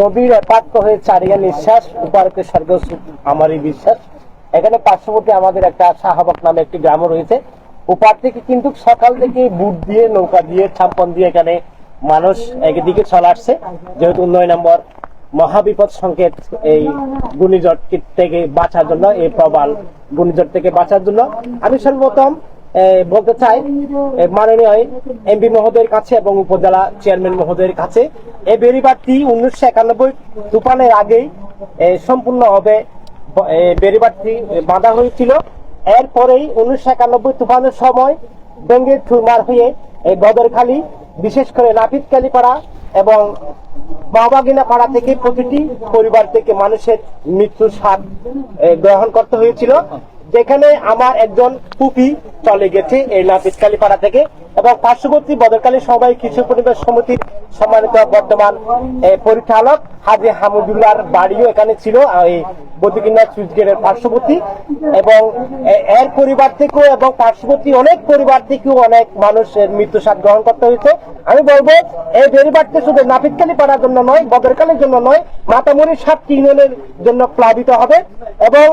নবীর একাত্ম হয়ে চারিয়া নিঃশ্বাস উপারকে স্বর্গ আমারই বিশ্বাস। এখানে পার্শ্ববর্তী আমাদের একটা শাহবাগ নামে একটি গ্রাম রয়েছে। উপার থেকে কিন্তু সকাল থেকে বুট দিয়ে, নৌকা দিয়ে, ছাম্পন দিয়ে এখানে মানুষ একদিকে চলে আসছে। যেহেতু নয় নম্বর মহাবিপদ সংকেত এই ঘূর্ণিঝড় থেকে বাঁচার জন্য, এই প্রবাল ঘূর্ণিঝড় থেকে বাঁচার জন্য। আমি সর্বপ্রথম বলতে চাই মাননীয় এমপি মহোদয়ের কাছে এবং উপজেলা চেয়ারম্যান মহোদয়ের কাছে এই বেড়িবাঁধটি উনিশশো একানব্বই তুফানের আগেই সম্পূর্ণ হবে। ব- বাঁধা হয়েছিল। এরপরেই উনিশশো একানব্বই তুফানের সময় ডেঙ্গির চুরমার হয়ে এই বদরখালী, বিশেষ করে নাপিতকালী পাড়া এবং বাবাগিনা পাড়া থেকে প্রতিটি পরিবার থেকে মানুষের মৃত্যুর স্বাদ গ্রহণ করতে হয়েছিল। যেখানে আমার একজন পুপি চলে গেছে এই নাপিতকালী পাড়া থেকে এবং পার্শ্ববর্তী বদরকালী সবাই কৃষি পরিবেশ সমিতির সম্মানিত বর্তমান পরিচালক হাজি হামুদুল্লাহর বাড়িও এখানে ছিল, এই বদিকিনা সুইচ গেটের পার্শ্ববর্তী এবং এর পরিবার থেকেও এবং পার্শ্ববর্তী অনেক পরিবার থেকেও অনেক মানুষের মৃত্যু স্বাদ গ্রহণ করতে হয়েছে। আমি বলব, এই পরিবারটি শুধু নাপিতকালী পাড়ার জন্য নয়, বদরকালীর জন্য নয় মাতামুড়ির সাতটি ইউনিয়নের জন্য প্লাবিত হবে এবং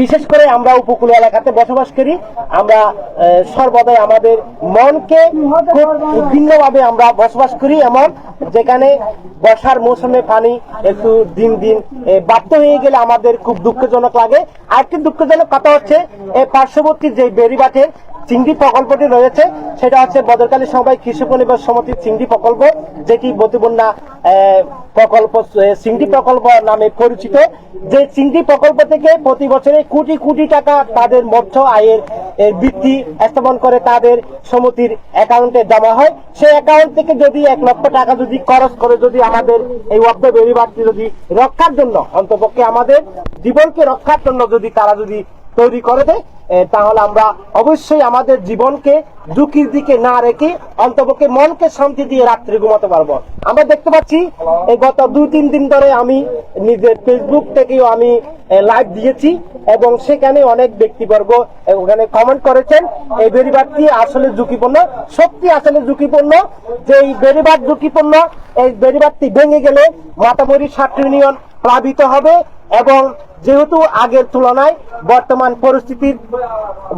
বিশেষ করে আমরা উপকূল এলাকাতে বসবাস করি। আমরা সর্বদাই আমাদের মনকে খুব ভিন্নভাবে আমরা বসবাস করি এমন, যেখানে বর্ষার মৌসুমে পানি একটু দিন দিন বাধ্য হয়ে গেলে আমাদের খুব দুঃখজনক লাগে। আরেকটি দুঃখজনক কথা হচ্ছে এই পার্শ্ববর্তী যে বেড়িবাটের চিংড়ি প্রকল্পটি রয়েছে, সেটা হচ্ছে বদরকালী সবাই কৃষি পরিবেশ সমিতির চিংড়ি প্রকল্প, যেটি বতিবন্যা প্রকল্প চিংড়ি প্রকল্প নামে পরিচিত। যে চিংড়ি প্রকল্প থেকে প্রতি বছরে কোটি কোটি টাকা তাদের মৎস্য আয়ের বৃদ্ধি স্থাপন করে তাদের সমিতির অ্যাকাউন্টে জমা হয়। সেই অ্যাকাউন্ট থেকে যদি এক লক্ষ টাকা যদি খরচ করে যদি আমাদের এই অর্থ বেরিবারটি যদি রক্ষার জন্য, অন্তপক্ষে আমাদের জীবনকে রক্ষার জন্য যদি তারা যদি তৈরি করে দেয় তাহলে আমরা অবশ্যই আমাদের জীবনকে ঝুঁকির দিকে না রেখে অন্তপক্ষে মনকে শান্তি দিয়ে রাত্রে ঘুমাতে পারব। আমরা দেখতে পাচ্ছি এই গত দুই তিন দিন ধরে আমি নিজের ফেসবুক থেকেও আমি লাইভ দিয়েছি এবং সেখানে অনেক ব্যক্তিবর্গ ওখানে কমেন্ট করেছেন, এই বেরিবারটি আসলে ঝুঁকিপূর্ণ? সত্যি আসলে ঝুঁকিপূর্ণ যে এই বেরিবার ঝুঁকিপূর্ণ, এই বেরিবারটি ভেঙে গেলে মাতামরি সাত ইউনিয়ন প্লাবিত হবে এবং যেহেতু আগের তুলনায় বর্তমান পরিস্থিতির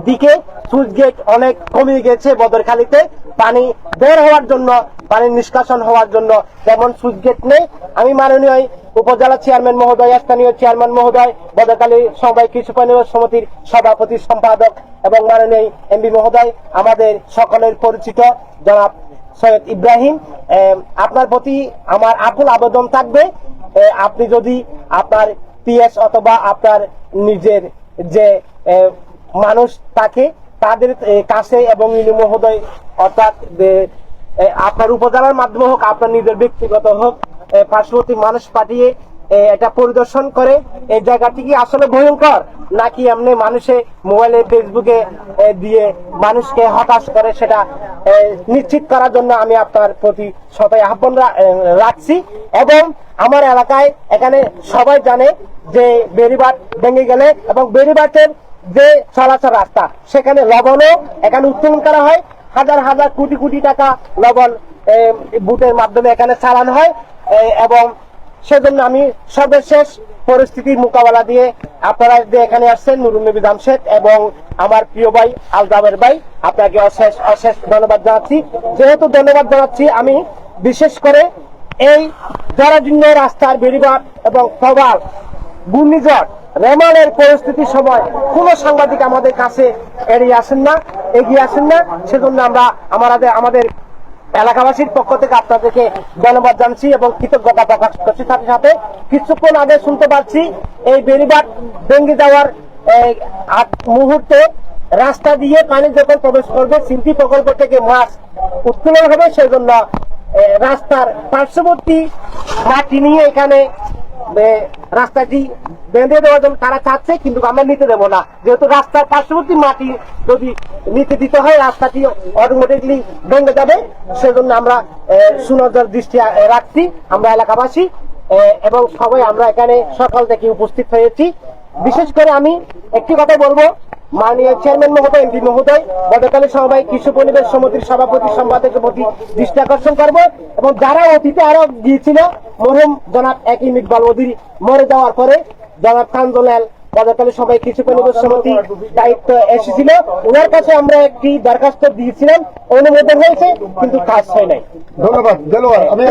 দিকে সুইচ গেট অনেক কমে গেছে বদরখালীতে, পানি বের হওয়ার জন্য পানি নিষ্কাশন হওয়ার জন্য তেমন সুইচ গেট নেই। আমি মাননীয় উপজেলা চেয়ারম্যান মহোদয়, স্থানীয় চেয়ারম্যান মহোদয়, বদরখালী সবাই কৃষি পরিবেশ সমিতির সভাপতি সম্পাদক এবং মাননীয় এমবি মহোদয়, আমাদের সকলের পরিচিত জনাব সৈয়দ ইব্রাহিম। আপনার প্রতি আমার আকুল আবেদন থাকবে। আপনি যদি আপনার পিএস অথবা আপনার নিজের যে মানুষ থাকে, তাদের কাছে এবং ইনু মহোদয় অর্থাৎ আপনার উপজেলার মাধ্যমে হোক, আপনার নিজের ব্যক্তিগত হোক পার্শ্ববর্তী মানুষ পাঠিয়ে এটা পরিদর্শন করে এই জায়গাটি কি আসলে ভয়ঙ্কর? নাকি এমনি মানুষে মোবাইলে, ফেসবুকে দিয়ে মানুষকে হতাশ করে, সেটা নিশ্চিত করার জন্য আমি আপনার প্রতি সবাই আহ্বান রাখছি। এবং আমার এলাকায় এখানে সবাই জানে যে বেড়িবাট ভেঙে গেলে এবং বেড়িবাটের যে চলাচল রাস্তা, সেখানে লবণও এখানে উত্তোলন করা হয়। হাজার হাজার কোটি কোটি টাকা লবণ বুটের মাধ্যমে এখানে চালানো হয়। এবং সেজন্য আমি সর্বশেষ পরিস্থিতির মোকাবেলা দিয়ে আপনারা যে এখানে আসছেন, নুরুল নবী জামশেদ এবং আমার প্রিয় ভাই আলদাবের ভাই, আপনাকে অশেষ অশেষ ধন্যবাদ জানাচ্ছি। যেহেতু ধন্যবাদ জানাচ্ছি, আমি বিশেষ করে এই জরাজীর্ণ রাস্তার বেড়িবাদ এবং প্রবাল ঘূর্ণিঝড়, রেমালের পরিস্থিতির সময় কোনো সাংবাদিক আমাদের কাছে এড়িয়ে আসেন না, এগিয়ে আসেন না। সেজন্য আমরা আমাদের আমাদের এলাকাবাসীর পক্ষ থেকে আপনাদেরকে ধন্যবাদ জানছি এবং কৃতজ্ঞতা প্রকাশ করছি সাথে সাথে। কিছুক্ষণ আগে শুনতে পাচ্ছি এই বেড়িবাদ ভেঙে যাওয়ার মুহূর্তে রাস্তা দিয়ে পানি যখন প্রবেশ করবে সিমটি প্রকল্প থেকে মাছ উত্তোলন হবে। সেই জন্য রাস্তার পার্শ্ববর্তী মাটি নিয়ে এখানে রাস্তাটি বেঁধে দেওয়ার জন্য তারা চাচ্ছে, কিন্তু আমরা নিতে দেবো না। যেহেতু রাস্তার পার্শ্ববর্তী মাটি যদি নিতে দিতে হয়, রাস্তাটি অটোমেটিকলি ভেঙে যাবে। সেজন্য আমরা সুনজর দৃষ্টি রাখছি। আমরা এলাকাবাসী এবং সবাই আমরা এখানে সকাল থেকে উপস্থিত হয়েছি। বিশেষ করে আমি একটি কথা বলব মাননীয় চেয়ারম্যান মহোদয় এমপি মহোদয় সবাই কৃষি পরিবেশ সমিতির সভাপতি, সম্পাদকের প্রতি দৃষ্টি আকর্ষণ করব এবং যারা অতীতে আরও গিয়েছিল জনাব মরে যাওয়ার পরে জনাব কান্দলাল সবাই কৃষি পরিবেশ সমিতি দায়িত্ব এসেছিল। ওনার কাছে আমরা একটি দরখাস্ত দিয়েছিলাম, অনুমোদন হয়েছে, কিন্তু কাজ হয় নাই। ধন্যবাদ দেলোয়ার আমি